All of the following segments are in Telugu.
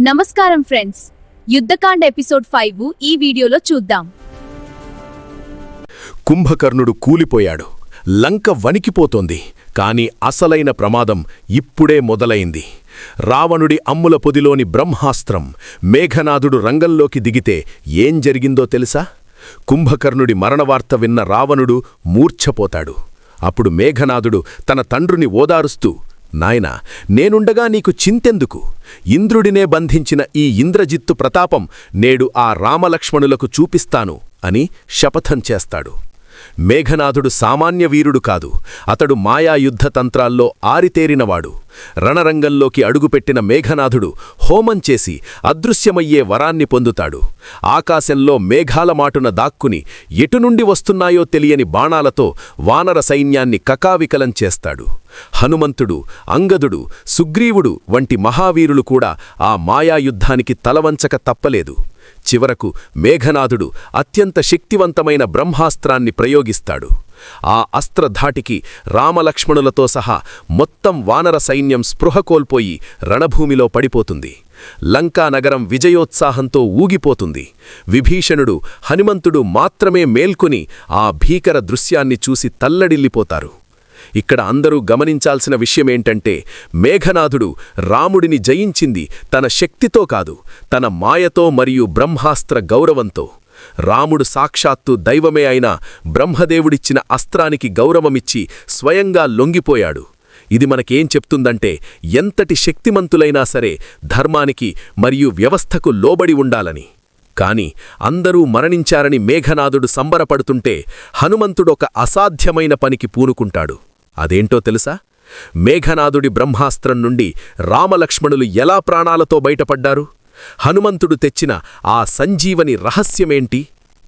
నమస్కారం ఫ్రెండ్స్. యుద్ధకాండ ఎపిసోడ్ ఫైవ్ ఈ వీడియోలో చూద్దాం. కుంభకర్ణుడు కూలిపోయాడు. లంక వణికిపోతోంది. కాని అసలైన ప్రమాదం ఇప్పుడే మొదలైంది. రావణుడి అమ్ముల పొదిలోని బ్రహ్మాస్త్రం మేఘనాథుడు రంగంలోకి దిగితే ఏం జరిగిందో తెలుసా? కుంభకర్ణుడి మరణవార్త విన్న రావణుడు మూర్ఛపోతాడు. అప్పుడు మేఘనాథుడు తన తండ్రుని ఓదారుస్తూ నాయనా నేనుండగా నీకు చింతెందుకు? ఇంద్రుడినే బంధించిన ఈ ఇంద్రజిత్తు ప్రతాపం నేడు ఆ రామలక్ష్మణులకు చూపిస్తాను అని శపథం చేస్తాడు. మేఘనాథుడు సామాన్య వీరుడు కాదు అతడు మాయాయుద్ధ తంత్రాల్లో ఆరితేరినవాడు. రణరంగంలోకి అడుగుపెట్టిన మేఘనాథుడు హోమం చేసి అదృశ్యమయ్యే వరాన్ని పొందుతాడు. ఆకాశంలో మేఘాల మాటున దాక్కుని ఎటునుండి వస్తున్నాయో తెలియని బాణాలతో వానర సైన్యాన్ని కకావికలం చేస్తాడు. హనుమంతుడు అంగదుడు సుగ్రీవుడు వంటి మహావీరులు కూడా ఆ మాయాయుద్ధానికి తలవంచక తప్పలేదు. చివరకు మేఘనాథుడు అత్యంత శక్తివంతమైన బ్రహ్మాస్త్రాన్ని ప్రయోగిస్తాడు. ఆ అస్త్రధాటికి రామలక్ష్మణులతో సహా మొత్తం వానర సైన్యం స్పృహ కోల్పోయి రణభూమిలో పడిపోతుంది. లంకానగరం విజయోత్సాహంతో ఊగిపోతుంది. విభీషణుడు హనుమంతుడు మాత్రమే మేల్కొని ఆ భీకర దృశ్యాన్ని చూసి తల్లడిల్లిపోతారు. ఇక్కడ అందరూ గమనించాల్సిన విషయమేంటంటే మేఘనాథుడు రాముడిని జయించింది తన శక్తితో కాదు తన మాయతో మరియు బ్రహ్మాస్త్ర గౌరవంతో. రాముడు సాక్షాత్తు దైవమే అయిన బ్రహ్మదేవుడిచ్చిన అస్త్రానికి గౌరవమిచ్చి స్వయంగా లొంగిపోయాడు. ఇది మనకేం చెప్తుందంటే ఎంతటి శక్తిమంతులైనా సరే ధర్మానికి మరియు వ్యవస్థకు లోబడి ఉండాలని. కాని అందరూ మరణించారని మేఘనాథుడు సంబరపడుతుంటే హనుమంతుడొక అసాధ్యమైన పనికి పూనుకుంటాడు. అదేంటో తెలుసా? మేఘనాథుడి బ్రహ్మాస్త్రం నుండి రామలక్ష్మణులు ఎలా ప్రాణాలతో బయటపడ్డారు? హనుమంతుడు తెచ్చిన ఆ సంజీవని రహస్యమేంటి?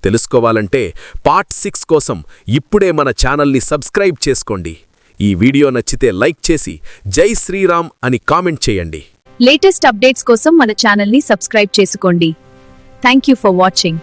తెలుసుకోవాలంటే పార్ట్ సిక్స్ కోసం ఇప్పుడే మన ఛానల్ని సబ్స్క్రైబ్ చేసుకోండి. ఈ వీడియో నచ్చితే లైక్ చేసి జై శ్రీరామ్ అని కామెంట్ చేయండి. లేటెస్ట్ అప్డేట్స్ కోసం మన ఛానల్ని సబ్స్క్రైబ్ చేసుకోండి. Thank you for watching